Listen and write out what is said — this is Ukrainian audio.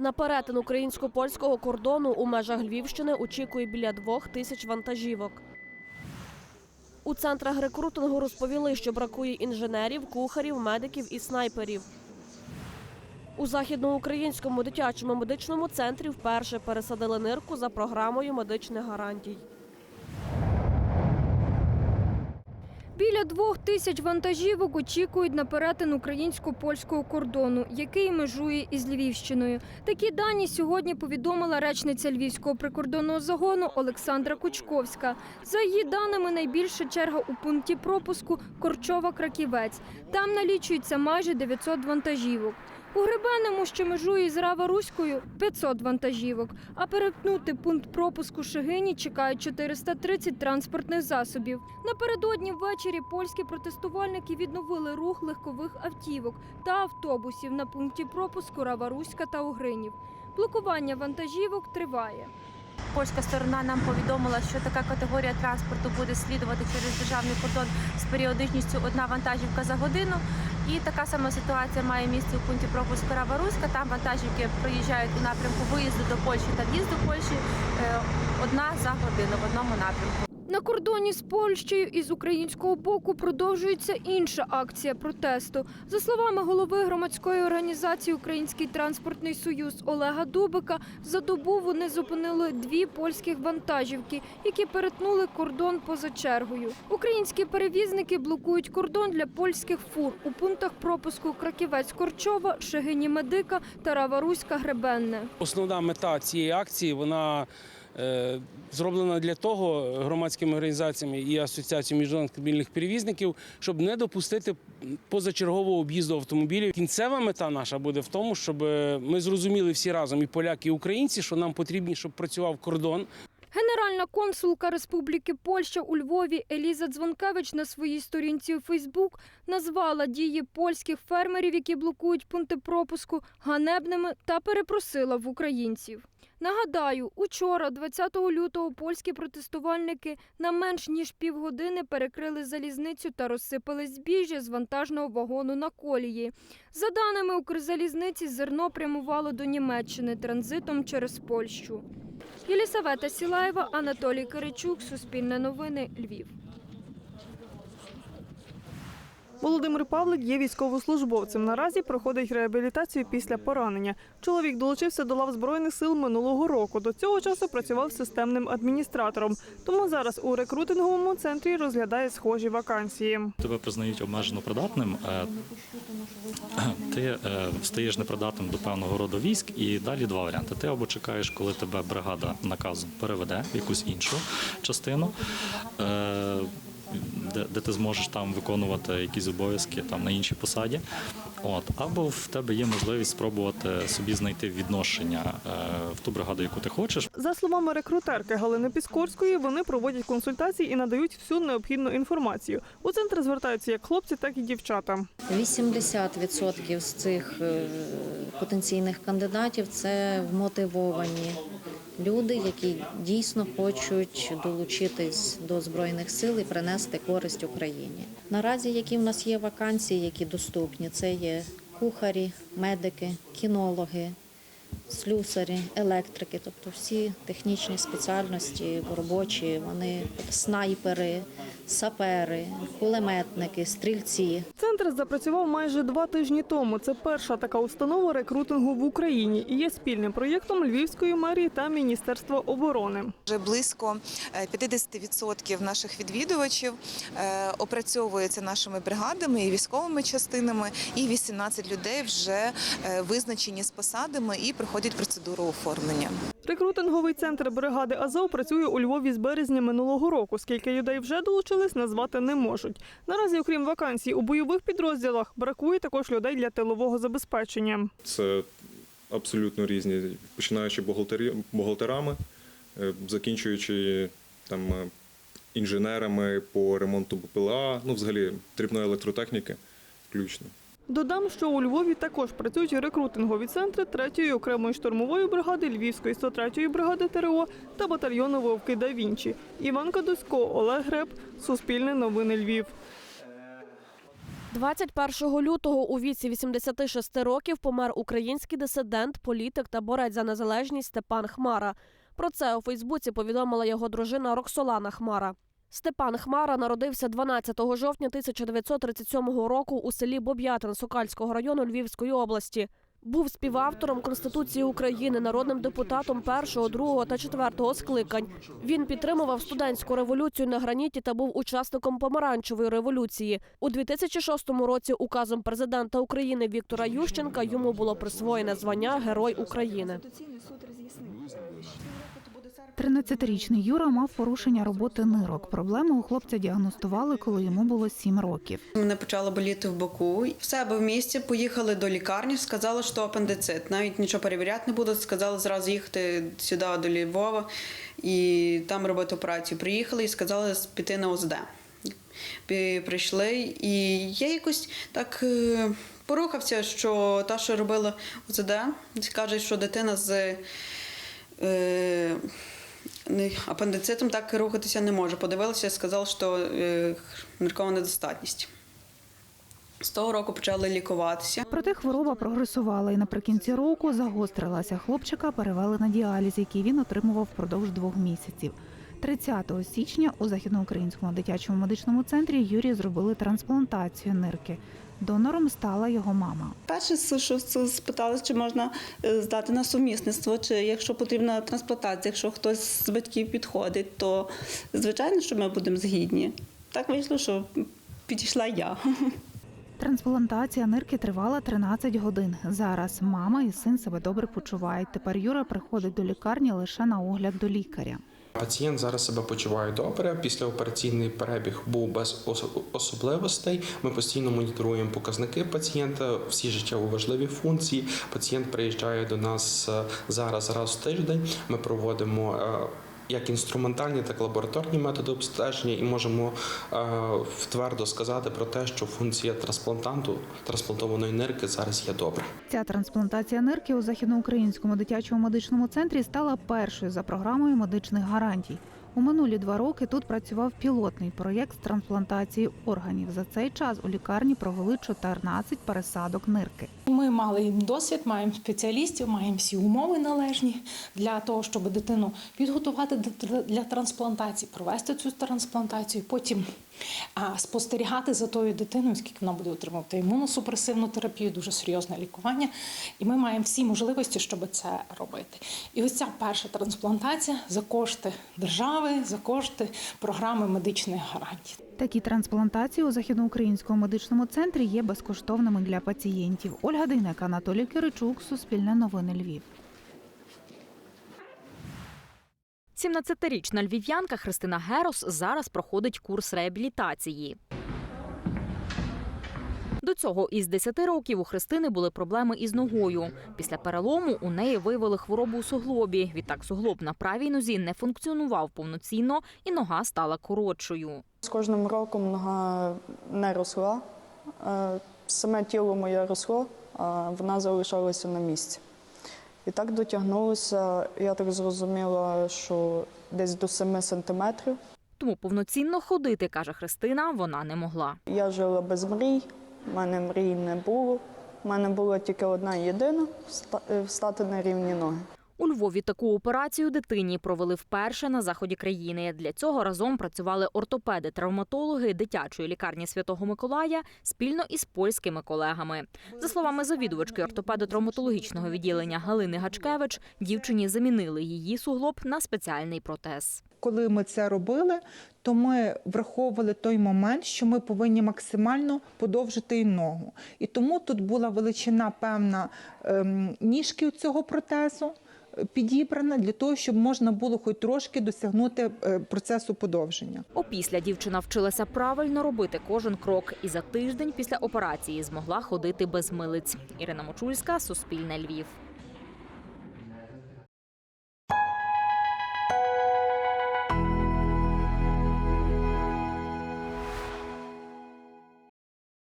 На перетин українсько-польського кордону у межах Львівщини очікує біля двох тисяч вантажівок. У центрах рекрутингу розповіли, що бракує інженерів, кухарів, медиків і снайперів. У західноукраїнському дитячому медичному центрі вперше пересадили нирку за програмою медичних гарантій. Біля двох тисяч вантажівок очікують на перетин українсько-польського кордону, який межує із Львівщиною. Такі дані сьогодні повідомила речниця Львівського прикордонного загону Олександра Кучковська. За її даними, найбільша черга у пункті пропуску Корчова-Краківець. Там налічується майже 900 вантажівок. У Гребенному, що межує з Рава-Руською, 500 вантажівок, а перетнути пункт пропуску Шегині чекають 430 транспортних засобів. Напередодні ввечері польські протестувальники відновили рух легкових автівок та автобусів на пункті пропуску Рава-Руська та Угринів. Блокування вантажівок триває. Польська сторона нам повідомила, що така категорія транспорту буде слідувати через державний кордон з періодичністю одна вантажівка за годину. І така сама ситуація має місце у пункті пропуску Рава-Руська. Там вантажівки проїжджають у напрямку виїзду до Польщі та в'їзду Польщі е, одна за годину в одному напрямку. На кордоні з Польщею і з українського боку продовжується інша акція протесту. За словами голови громадської організації Український транспортний союз Олега Дубика, за добу вони зупинили дві польських вантажівки, які перетнули кордон поза чергою. Українські перевізники блокують кордон для польських фур у пунктах пропуску Краківець-Корчова, Шегині Медика та Рава-Руська Гребенне. Основна мета цієї акції вона зроблена для того громадськими організаціями і асоціацією міжнародних автомобільних перевізників, щоб не допустити позачергового об'їзду автомобілів. Кінцева мета наша буде в тому, щоб ми зрозуміли всі разом, і поляки, і українці, що нам потрібні, щоб працював кордон, Генеральна консулка Республіки Польща у Львові Еліза Дзвонкевич на своїй сторінці у Фейсбук назвала дії польських фермерів, які блокують пункти пропуску, ганебними та перепросила в українців. Нагадаю, учора, 20 лютого, польські протестувальники на менш ніж півгодини перекрили залізницю та розсипали збіжжя з вантажного вагону на колії. За даними Укрзалізниці, зерно прямувало до Німеччини транзитом через Польщу. Єлісавета Сілаєва, Анатолій Киричук, Суспільне новини, Львів. Володимир Павлик є військовослужбовцем. Наразі проходить реабілітацію після поранення. Чоловік долучився до лав збройних сил минулого року. До цього часу працював системним адміністратором. Тому зараз у рекрутинговому центрі розглядає схожі вакансії. Тебе признають обмежено придатним, е, ти е, стаєш непридатним до певного роду військ, і далі два варіанти. Ти або чекаєш, коли тебе бригада наказом переведе в якусь іншу частину. Де, де ти зможеш там виконувати якісь обов'язки там на іншій посаді, от або в тебе є можливість спробувати собі знайти відношення е, в ту бригаду, яку ти хочеш. За словами рекрутерки Галини Піскорської, вони проводять консультації і надають всю необхідну інформацію. У центр звертаються як хлопці, так і дівчата. 80% з цих е, потенційних кандидатів це вмотивовані люди, які дійсно хочуть долучитись до збройних сил і принести користь Україні. Наразі які в нас є вакансії, які доступні, це є кухарі, медики, кінологи. Слюсарі, електрики, тобто всі технічні спеціальності робочі, вони снайпери, сапери, кулеметники, стрільці. Центр запрацював майже два тижні тому. Це перша така установа рекрутингу в Україні і є спільним проєктом Львівської мерії та Міністерства оборони. Вже близько е, 50% наших відвідувачів е, опрацьовується нашими бригадами і військовими частинами, і 18 людей вже е, визначені з посадами і проходять процедуру оформлення. Рекрутинговий центр бригади Азов працює у Львові з березня минулого року. Скільки людей вже долучились, назвати не можуть. Наразі, окрім вакансій у бойових підрозділах, бракує також людей для тилового забезпечення. Це абсолютно різні, починаючи бухгалтерами, е, закінчуючи там е, інженерами по ремонту БПЛА, ну взагалі дрібної електротехніки включно. Додам, що у Львові також працюють рекрутингові центри 3-ї окремої штурмової бригади Львівської 103-ї бригади ТРО та батальйону Вовки да Вінчі. Іван Кадусько, Олег Греб, Суспільне новини Львів. 21 лютого у віці 86 років помер український дисидент, політик та борець за незалежність Степан Хмара. Про це у Фейсбуці повідомила його дружина Роксолана Хмара. Степан Хмара народився 12 жовтня 1937 року у селі Боб'ятин Сокальського району Львівської області. Був співавтором Конституції України, народним депутатом першого, другого та четвертого скликань. Він підтримував студентську революцію на граніті та був учасником помаранчевої революції. У 2006 році указом президента України Віктора Ющенка йому було присвоєне звання Герой України. 13-річний Юра мав порушення роботи нирок. Проблему у хлопця діагностували, коли йому було 7 років. Мене почало боліти в боку. В себе в місті поїхали до лікарні, сказали, що апендицит. Навіть нічого перевіряти не будуть. Сказали зразу їхати сюди до Львова і там робити операцію. Приїхали і сказали піти на ОЗД. Прийшли, і я якось так е, порухався, що та, що робила ОЗД, каже, що дитина з е, апендицитом так рухатися не може. Подивилася, сказали, що е, ниркова недостатність. З того року почали лікуватися. Проте хвороба прогресувала і наприкінці року загострилася. Хлопчика перевели на діаліз, який він отримував впродовж двох місяців. 30 січня у західноукраїнському дитячому медичному центрі Юрію зробили трансплантацію нирки. Донором стала його мама. Перше, що спитали, чи можна е, здати на сумісництво, чи якщо потрібна трансплантація, якщо хтось з батьків підходить, то звичайно, що ми будемо згідні. Так вийшло, що підійшла я. Трансплантація нирки тривала 13 годин. Зараз мама і син себе добре почувають. Тепер Юра приходить до лікарні лише на огляд до лікаря. Пацієнт зараз себе почуває добре. Післяопераційний перебіг був без особливостей. Ми постійно моніторуємо показники пацієнта, всі життєво важливі функції. Пацієнт приїжджає до нас е, зараз раз в тиждень. Ми проводимо е, як інструментальні, так і лабораторні методи обстеження, і можемо е, твердо сказати про те, що функція трансплантанту трансплантованої нирки зараз є добра. Ця трансплантація нирки у західноукраїнському дитячому медичному центрі стала першою за програмою медичних гарантій. У минулі два роки тут працював пілотний проєкт з трансплантації органів. За цей час у лікарні провели 14 пересадок нирки. Ми мали досвід, маємо спеціалістів, маємо всі умови належні для того, щоб дитину підготувати для трансплантації, провести цю трансплантацію, потім спостерігати за тою дитиною, скільки вона буде отримувати імуносупресивну терапію, дуже серйозне лікування. І ми маємо всі можливості, щоб це робити. І ось ця перша трансплантація за кошти держави, за кошти програми медичних гарантій. Такі трансплантації у західноукраїнському медичному центрі є безкоштовними для пацієнтів. Ольга Дейнека, Анатолій Киричук, Суспільне новини Львів. 17-річна львів'янка Христина Герос зараз проходить курс реабілітації. До цього із 10 років у Христини були проблеми із ногою. Після перелому у неї виявили хворобу у суглобі. Відтак суглоб на правій нозі не функціонував повноцінно, і нога стала коротшою. З кожним роком нога не росла, е, саме тіло моє росло, а вона залишалася на місці. І так дотягнулося, я так зрозуміла, що десь до 7 сантиметрів. Тому повноцінно ходити, каже Христина, вона не могла. Я жила без мрій, в мене мрій не було. У мене була тільки одна єдина е, встати на рівні ноги. У Львові таку операцію дитині провели вперше на заході країни. Для цього разом працювали ортопеди, травматологи дитячої лікарні Святого Миколая спільно із польськими колегами. За словами завідувачки ортопедо-травматологічного відділення Галини Гачкевич, дівчині замінили її суглоб на спеціальний протез. Коли ми це робили, то ми враховували той момент, що ми повинні максимально подовжити їй ногу. І тому тут була величина певна ем, ніжки цього протезу підібрана для того, щоб можна було хоч трошки досягнути е, процесу подовження. Опісля дівчина вчилася правильно робити кожен крок і за тиждень після операції змогла ходити без милиць. Ірина Мочульська, Суспільне Львів.